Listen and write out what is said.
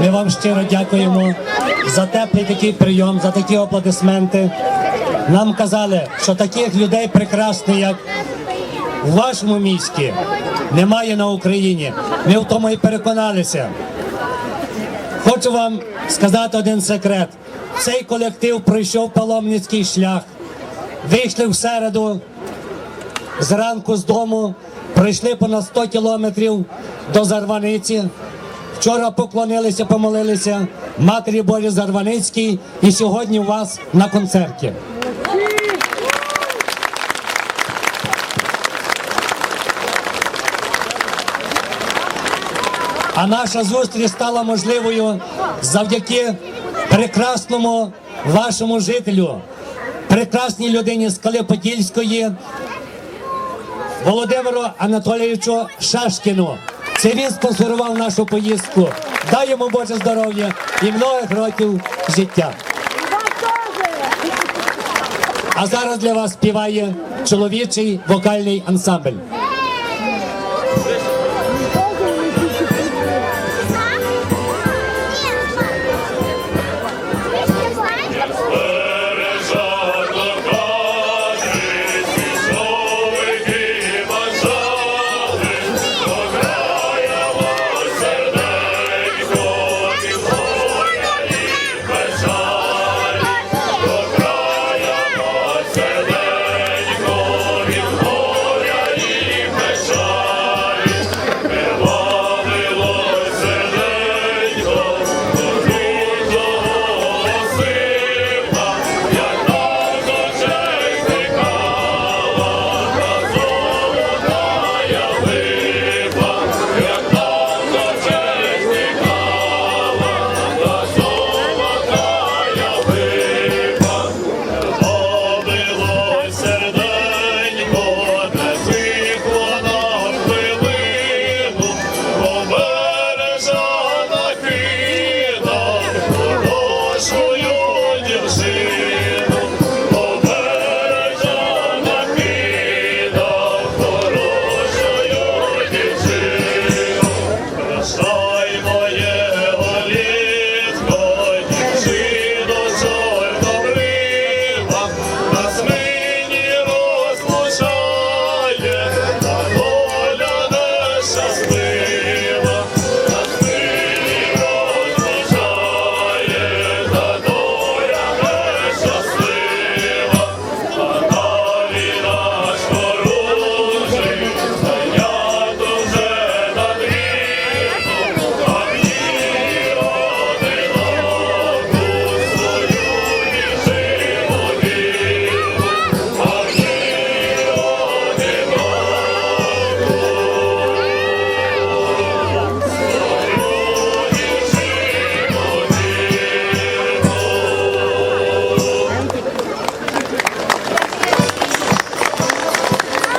Ми вам щиро дякуємо за теплий такий прийом, за такі аплодисменти. Нам казали, що таких людей прекрасних, як в вашому місті, немає на Україні. Ми в тому і переконалися. Хочу вам сказати один секрет. Цей колектив пройшов паломницький шлях. Вийшли в середу зранку з дому, пройшли понад 100 кілометрів до Зарваниці. Вчора поклонилися, помолилися Матері Божій Зарваницькій і сьогодні у вас на концерті. А наша зустріч стала можливою завдяки прекрасному вашому жителю, прекрасній людині з Калиподільської, Володимиру Анатолійовичу Шашкіну. Це він спонсорував нашу поїздку. Дай йому Боже здоров'я і многих років життя. А зараз для вас співає чоловічий вокальний ансамбль.